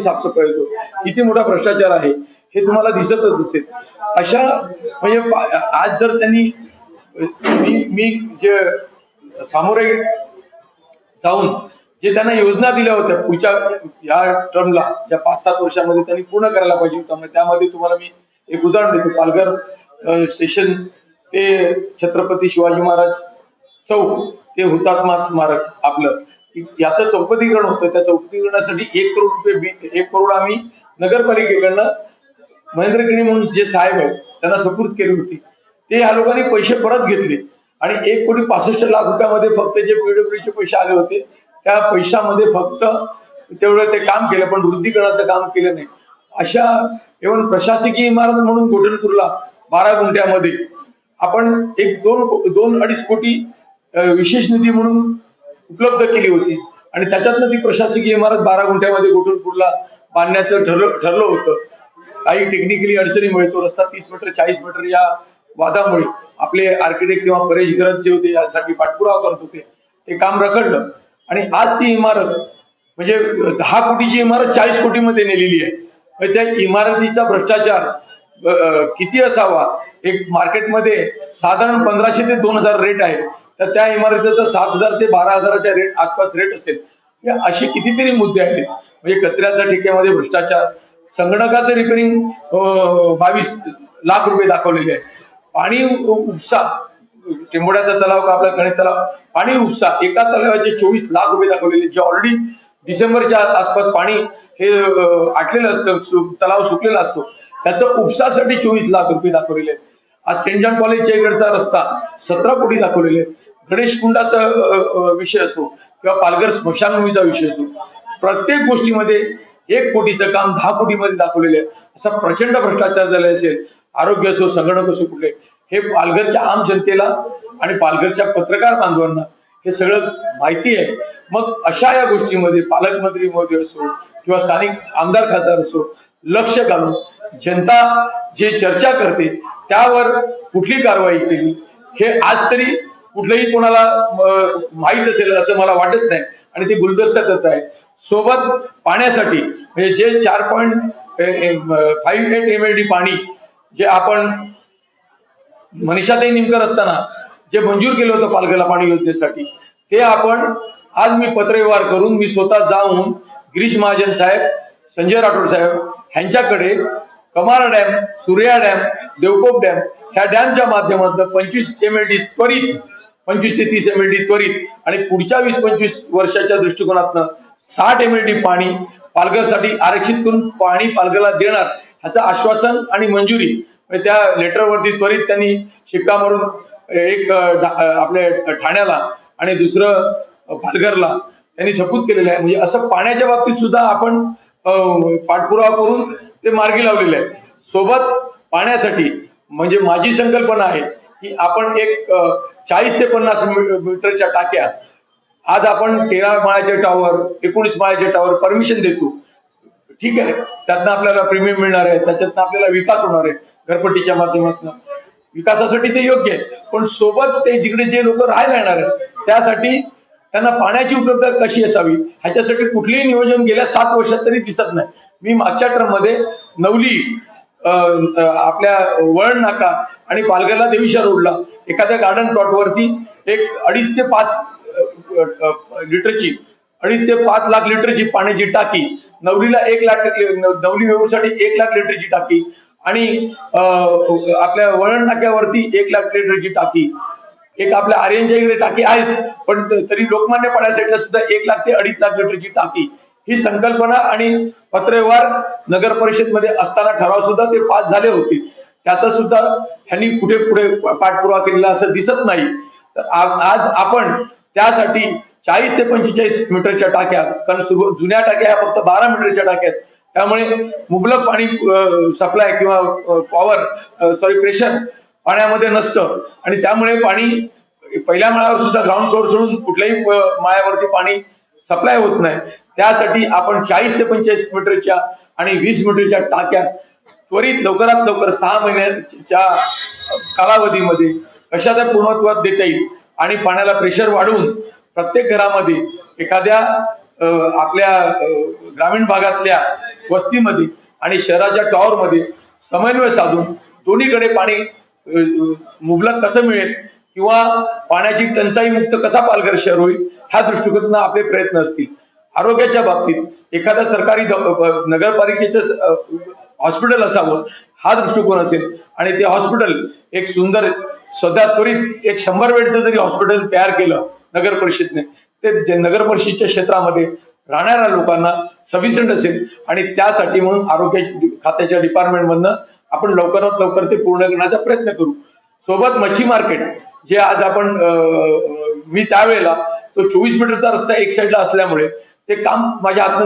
साफसफाई होतो किती मोठा भ्रष्टाचार आहे हे तुम्हाला दिसतच असेल अशा म्हणजे आज जर त्यांनी मी मी जे सामोरे जाऊन जे त्यांना योजना दिल्या होत्या पुढच्या या टर्मला या पाच सात वर्षामध्ये त्यांनी पूर्ण करायला पाहिजे होतं त्यामध्ये तुम्हाला मी एक उदाहरण देतो. पालघर स्टेशन ते छत्रपती शिवाजी महाराज चौक ते हुतात्मा स्मारक आपलं. याचं चौपदीकरण होतं. त्या चौपदीकरणासाठी एक करोड रुपये एक करोड आम्ही नगरपालिकेकडनं महेंद्रगिरी म्हणून जे साहेब आहेत त्यांना सपूर्द केली होती. ते या लोकांनी पैसे परत घेतले. आणि एक कोटी पासष्ट लाख रुपयामध्ये फक्त जे पीडब्ल्यूचे पैसे आले होते त्या पैशामध्ये फक्त तेवढं ते काम केलं पण वृद्धीकरणाचं काम केलं नाही. अशा इव्हन प्रशासकीय इमारत म्हणून गोटनपूरला बारा गुंठ्यामध्ये आपण एक दोन दोन अडीच कोटी विशेष निधी म्हणून उपलब्ध केली होती. आणि त्याच्यातनं ती प्रशासकीय इमारत बारा गुंठ्यामध्ये गोटनपूरला बांधण्याचं ठरलं ठरलं होतं. काही टेक्निकली अडचणीमुळे तो रस्ता तीस मीटर चाळीस मीटर या वादामुळे आपले आर्किटेक्ट किंवा परेश गरज जे होते यासाठी पाठपुरावा करत होते. ते काम रखडलं. आणि आज ती इमारत म्हणजे दहा कोटीची इमारत चाळीस कोटीमध्ये नेलेली आहे. त्या इमारतीचा भ्रष्टाचार किती असावा? एक मार्केटमध्ये साधारण पंधराशे ते दोन हजार रेट आहे. तर त्या इमारतीचा सात हजार ते बारा हजाराच्या रेट आसपास रेट असेल. हे असे कितीतरी मुद्दे आहेत. म्हणजे कचऱ्याच्या ठेक्यामध्ये भ्रष्टाचार संगणकाचं रिपेरिंग बावीस लाख रुपये दाखवलेले आहे पाणी उपसा टेंबोड्याचा तलाव का आपला गणेश तलाव? पाणी उपसा एका तलावाचे चोवीस लाख रुपये दाखवलेले जे ऑलरेडी डिसेंबरच्या आसपास पाणी हे आटलेलं असतं तलाव सुकलेला असतो. त्याचं उपसासाठी चोवीस लाख रुपये दाखवलेले आहेत. आज सेंट जॉन कॉलेजच्या इकडचा रस्ता सतरा कोटी दाखवलेले आहेत. गणेश कुंडाचा विषय असो किंवा पालघर स्मशानभूमीचा विषय असो प्रत्येक गोष्टीमध्ये एक कोटीचं काम दहा कोटीमध्ये दाखवलेलं आहे. असा प्रचंड भ्रष्टाचार झाला असेल आरोग्य असो संगणक असो कुठले हे पालघरच्या आम जनतेला आणि पालघरच्या पत्रकार बांधवांना हे सगळं माहिती आहे. मग अशा या गोष्टीमध्ये पालकमंत्री मोदी असो किंवा स्थानिक आमदार खासदार असो लक्ष घालून जनता जे चर्चा करते त्यावर कुठली कारवाई केली हे आज तरी कुठलंही कोणाला माहीत माहीत असेल असं मला वाटत नाही. आणि ते गुलदस्त्यातच आहे. सोबत पाण्यासाठी म्हणजे जे चार point five eight M L D पाणी जे आपण मनीषाताई निमकर असताना जे मंजूर केलं होतं पालघरला पाणी योजनेसाठी ते आपण आज मी पत्रव्यवहार करून मी स्वतः जाऊन गिरीश महाजन साहेब संजय राठोड साहेब ह्यांच्याकडे Kamara dam Surya dam Devkop dam ह्या डॅमच्या माध्यमातून पंचवीस एम एल डी त्वरित पंचवीस ते तीस एम एल डी त्वरित आणि पुढच्या वीस पंचवीस वर्षाच्या दृष्टिकोनातनं साठ एम एल डी पाणी पालघरसाठी आरक्षित करून पाणी पालघरला देणार ह्याचं आश्वासन आणि मंजुरी म्हणजे त्या लेटरवरती त्वरित त्यांनी शिक्का मारून एक आपल्या ठाण्याला आणि दुसरं पालघरला त्यांनी सपूत केलेलं आहे. म्हणजे असं पाण्याच्या बाबतीत सुद्धा आपण पाठपुरावा करून ते मार्गी लावलेले आहे सोबत पाण्यासाठी म्हणजे माझी संकल्पना आहे की आपण एक चाळीस ते पन्नास मीटरच्या टाक्या आज आपण तेरा माळ्याचे टॉवर एकोणीस माळ्याचे टॉवर परमिशन देतो. ठीक आहे? त्यातनं आपल्याला प्रीमियम मिळणार आहे त्याच्यातनं आपल्याला विकास होणार आहे घरपट्टीच्या माध्यमातून. विकासासाठी ते योग्य आहे पण सोबत ते जिकडे जे लोक राहायला येणार आहेत त्यासाठी त्यांना पाण्याची उपलब्धता कशी असावी? ह्याच्यासाठी कुठलेही नियोजन गेल्या सात वर्षात तरी दिसत नाही. मी मागच्या टर्ममध्ये नवली आपल्या वळण नाका आणि पालघरला देवीशा रोडला. एखाद्या गार्डन प्लॉट वरती एक अडीच ते पाच लिटरची अडीच ते पाच लाख लिटरची पाण्याची टाकी नवलीला एक लाख नवली व्यवसायासाठी एक लाख लिटरची टाकी आणि आपल्या वळण नाक्यावरती एक लाख लिटरची टाकी. एक आपल्या आर्यनच्या इकडे टाकी आहेच पण तरी लोकमान्य पाण्यासाठी सुद्धा एक लाख ते अडीच लाख लिटरची टाकी. ही संकल्पना आणि पत्रव्यवहार नगर परिषदमध्ये असताना ठराव सुद्धा ते पास झाले होते. त्याचा सुद्धा ह्यांनी कुठे पुढे पाठपुरावा केलेला असं दिसत नाही. तर आज आपण त्यासाठी चाळीस ते पंचेचाळीस मीटरच्या टाक्या कारण जुन्या टाक्या ह्या फक्त बारा मीटरच्या टाक्या आहेत. त्यामुळे मुबलक पाणी सप्लाय किंवा पॉवर सॉरी प्रेशर पाण्यामध्ये नसतं. आणि त्यामुळे पाणी पहिल्या माळावर सुद्धा ग्राउंड फ्लोअर सोडून कुठल्याही माळ्यावरती पाणी सप्लाय होत नाही. त्यासाठी आपण चाळीस ते पंचेचाळीस मीटरच्या आणि वीस मीटरच्या टाक्या त्वरित लवकरात लवकर सहा महिन्याच्या कालावधीमध्ये कशा पूर्णत्वात देता येईल आणि पाण्याला प्रेशर वाढवून प्रत्येक घरामध्ये एखाद्या आपल्या ग्रामीण भागातल्या वस्तीमध्ये आणि शहराच्या टॉवरमध्ये समन्वय साधून दोन्हीकडे पाणी मुबलक कसं मिळेल किंवा पाण्याची टंचाई मुक्त कसा पालघर शहर होईल ह्या दृष्टिकोनातून आपले प्रयत्न असतील. आरोग्याच्या बाबतीत एखादा सरकारी नगरपालिकेचं हॉस्पिटल असावं हा दृष्टिकोन असेल. आणि ते हॉस्पिटल एक सुंदर स्वतः त्वरित एक शंभर बेडचं जरी हॉस्पिटल तयार केलं नगर परिषदने ते जे नगर परिषदेच्या क्षेत्रामध्ये राहणाऱ्या लोकांना सफिशियंट असेल. आणि त्यासाठी म्हणून आरोग्य खात्याच्या डिपार्टमेंटमधनं आपण लवकरात लवकर ते पूर्ण करण्याचा प्रयत्न करू. सोबत मच्छी मार्केट जे आज आपण मी त्यावेळेला तो चोवीस मीटरचा रस्ता एक साईडला असल्यामुळे ते काम माझ्या हात